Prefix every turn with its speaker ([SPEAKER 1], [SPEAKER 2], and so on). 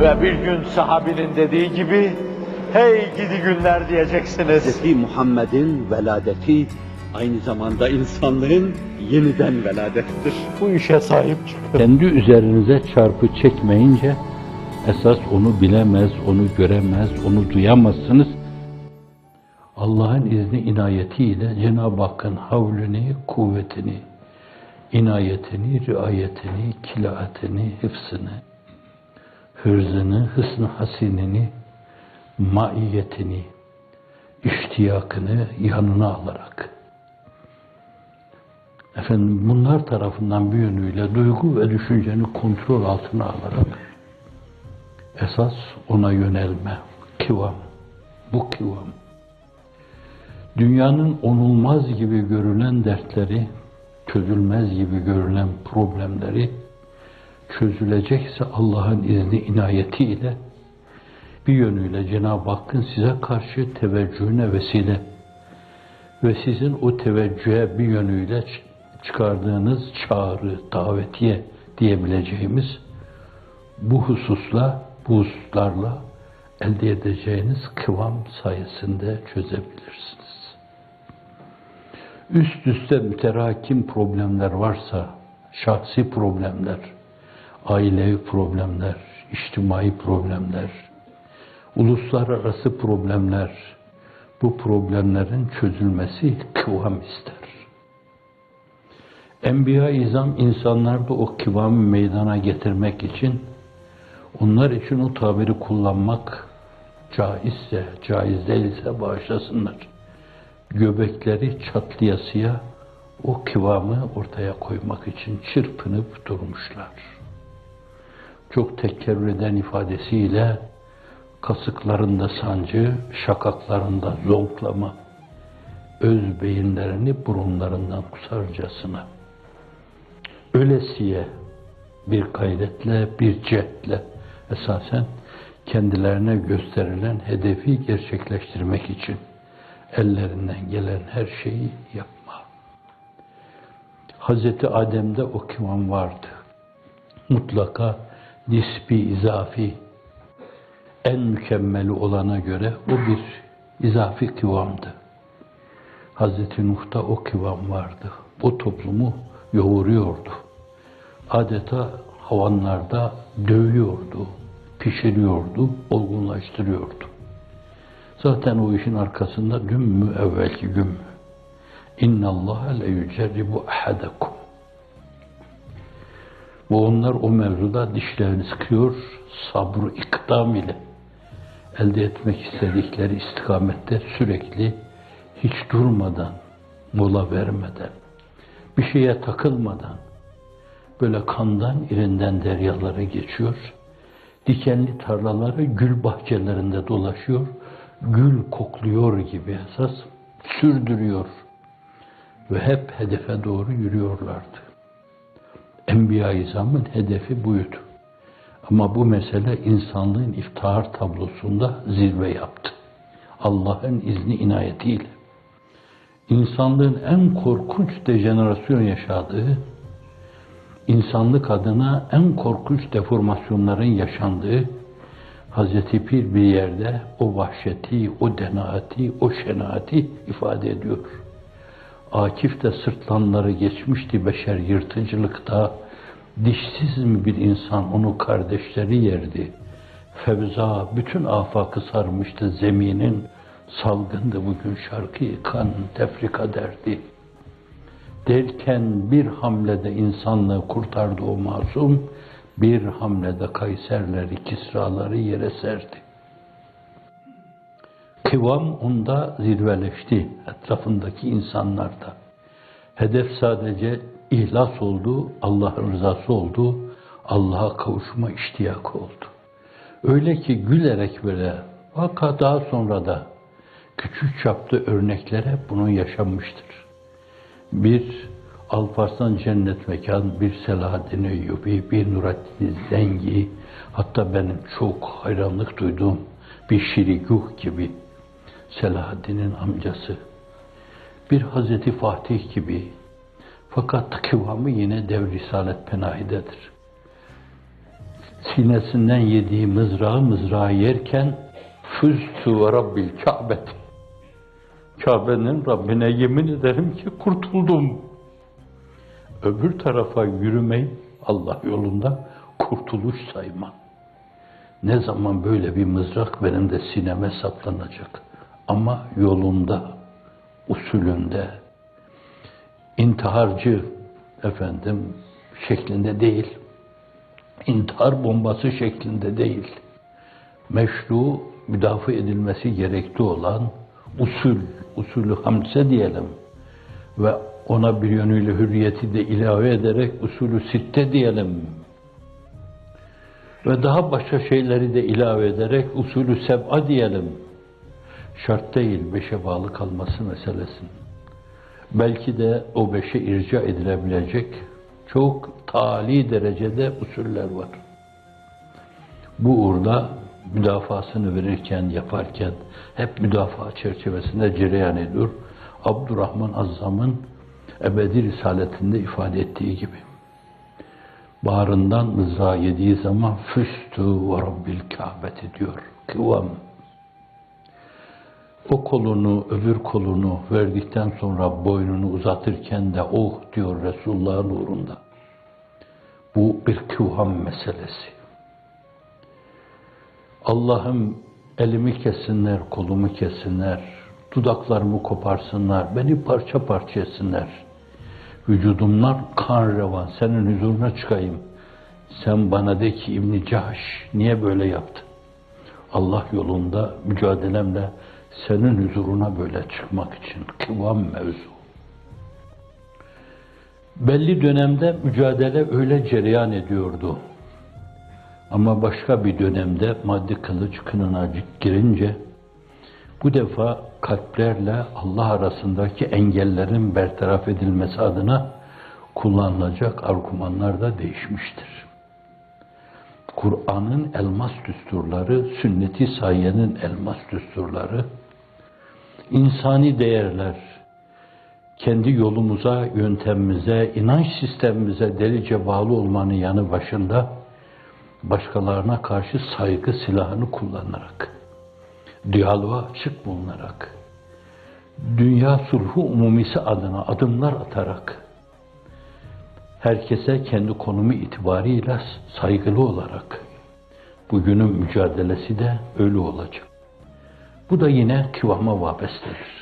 [SPEAKER 1] Ve bir gün sahabinin dediği gibi, hey gidi günler diyeceksiniz.
[SPEAKER 2] Hz. Muhammed'in veladeti aynı zamanda insanlığın yeniden veladettir.
[SPEAKER 1] Bu işe sahip çıkın.
[SPEAKER 3] Kendi üzerinize çarpı çekmeyince esas onu bilemez, onu göremez, onu duyamazsınız. Allah'ın izni inayetiyle Cenab-ı Hakk'ın havlini, kuvvetini, inayetini, riayetini, kilaatini, hıfzını, hırzını, hısn hasinini, maiyetini, iştiyakını yanına alarak efendim bunlar tarafından bir yönüyle duygu ve düşünceni kontrol altına alarak esas ona yönelme, kivam, bu kivam. Dünyanın onulmaz gibi görülen dertleri, çözülmez gibi görülen problemleri çözülecekse Allah'ın izni inayetiyle bir yönüyle Cenab-ı Hakk'ın size karşı teveccühüne vesile ve sizin o teveccühe bir yönüyle çıkardığınız çağrı, davetiye diyebileceğimiz bu hususla, bu hususlarla elde edeceğiniz kıvam sayesinde çözebilirsiniz. Üst üste müterakim problemler varsa, şahsi problemler, ailevi problemler, içtimai problemler, uluslararası problemler, bu problemlerin çözülmesi kıvam ister. Enbiya-i İzam insanlarda o kıvamı meydana getirmek için onlar için o tabiri kullanmak caizse, caiz değilse bağışlasınlar. Göbekleri çatlayasıya o kıvamı ortaya koymak için çırpınıp durmuşlar. Çok tekerrür eden ifadesiyle kasıklarında sancı, şakaklarında zonklama, öz beyinlerini burunlarından kusarcasına ölesiye bir gayretle, bir cehdle esasen kendilerine gösterilen hedefi gerçekleştirmek için ellerinden gelen her şeyi yapma. Hazreti Adem'de o kıvam vardı. Mutlaka nispi, izafi, en mükemmeli olana göre o bir izafi kıvamdı. Hazreti Nuh'ta o kıvam vardı. O toplumu yoğuruyordu. Adeta havanlarda dövüyordu, pişiriyordu, olgunlaştırıyordu. Zaten o işin arkasında dün mü evvelki gün mü? İnna Allah le yücerribu ahadakum. Ve onlar o mevzuda dişlerini sıkıyor, sabrı ikdam ile elde etmek istedikleri istikamette sürekli hiç durmadan, mola vermeden, bir şeye takılmadan, böyle kandan irinden deryaları geçiyor, dikenli tarlaları gül bahçelerinde dolaşıyor, gül kokluyor gibi esas sürdürüyor ve hep hedefe doğru yürüyorlardı. Enbiya-i İzam'ın hedefi buydu. Ama bu mesele insanlığın iftihar tablosunda zirve yaptı. Allah'ın izni inayetiyle. İnsanlığın en korkunç dejenerasyon yaşadığı, insanlık adına en korkunç deformasyonların yaşandığı Hazreti Pir bir yerde o vahşeti, o denaati, o şenaati ifade ediyor. Akif de sırtlanları geçmişti beşer yırtıcılıkta, dişsiz mi bir insan onu kardeşleri yerdi. Fevza bütün afakı sarmıştı zeminin, salgındı bugün şarkı kan tefrika derdi. Derken bir hamlede insanlığı kurtardı o masum, bir hamlede Kayserleri, Kisraları yere serdi. Kıvam onda zirveleşti etrafındaki insanlarda. Hedef sadece ihlas oldu, Allah'ın rızası oldu, Allah'a kavuşma iştiyakı oldu. Öyle ki gülerek böyle, fakat daha sonra da küçük çaplı örneklere bunun yaşanmıştır. Bir Alparslan Cennet Mekan, bir Selahaddin Eyyubi, bir Nurattin Zengi, hatta benim çok hayranlık duyduğum bir Şiriguh gibi Selahaddin'in amcası, bir Hazreti Fatih gibi fakat kıvamı yine dev Risalet Penahi'dedir. sinesinden yediği mızrağı mızrağı yerken Füztü ve Rabbil Ka'bet Kabe'nin Rabbine yemin ederim ki kurtuldum. Öbür tarafa yürümeyi Allah yolunda kurtuluş sayma. Ne zaman böyle bir mızrak benim de sineme saplanacak. Ama yolunda, usulünde, intiharcı efendim şeklinde değil, intihar bombası şeklinde değil, meşru müdafaa edilmesi gerekli olan usul, usulü hamse diyelim ve ona bir yönüyle hürriyeti de ilave ederek usulü sitte diyelim ve daha başka şeyleri de ilave ederek usulü seb'a diyelim. Şart değil beşe bağlı kalması meselesinin. Belki de o beşe irca edilebilecek çok tali derecede usuller var. Bu uğurda müdafasını verirken, yaparken hep müdafaa çerçevesinde cereyan ediyor. Abdurrahman Azzam'ın ebedi risaletinde ifade ettiği gibi. Bağrından mızrağı yediği zaman füstü ve rabbil kâbeti diyor. Kıvam. O kolunu, öbür kolunu verdikten sonra boynunu uzatırken de oh diyor Resulullah'ın uğrunda. Bu bir kıvam meselesi. Allah'ım elimi kessinler, kolumu kessinler, dudaklarımı koparsınlar, beni parça parça etsinler. Vücudumdan kan revan, senin huzuruna çıkayım. Sen bana de ki İbn-i Cahş, niye böyle yaptın? Allah yolunda mücadelemle senin huzuruna böyle çıkmak için kıvam mevzu. Belli dönemde mücadele öyle cereyan ediyordu. Ama başka bir dönemde maddi kılıç kınına girince bu defa kalplerle Allah arasındaki engellerin bertaraf edilmesi adına kullanılacak argümanlar da değişmiştir. Kur'an'ın elmas düsturları, sünneti sayyenin elmas düsturları, insani değerler, kendi yolumuza, yöntemimize, inanç sistemimize delice bağlı olmanın yanı başında başkalarına karşı saygı silahını kullanarak, diyaloğa açık bulunarak, dünya sulhu umumisi adına adımlar atarak, herkese kendi konumu itibarıyla saygılı olarak, bugünün mücadelesi de öyle olacak. Bu da yine kıvama vabestedir.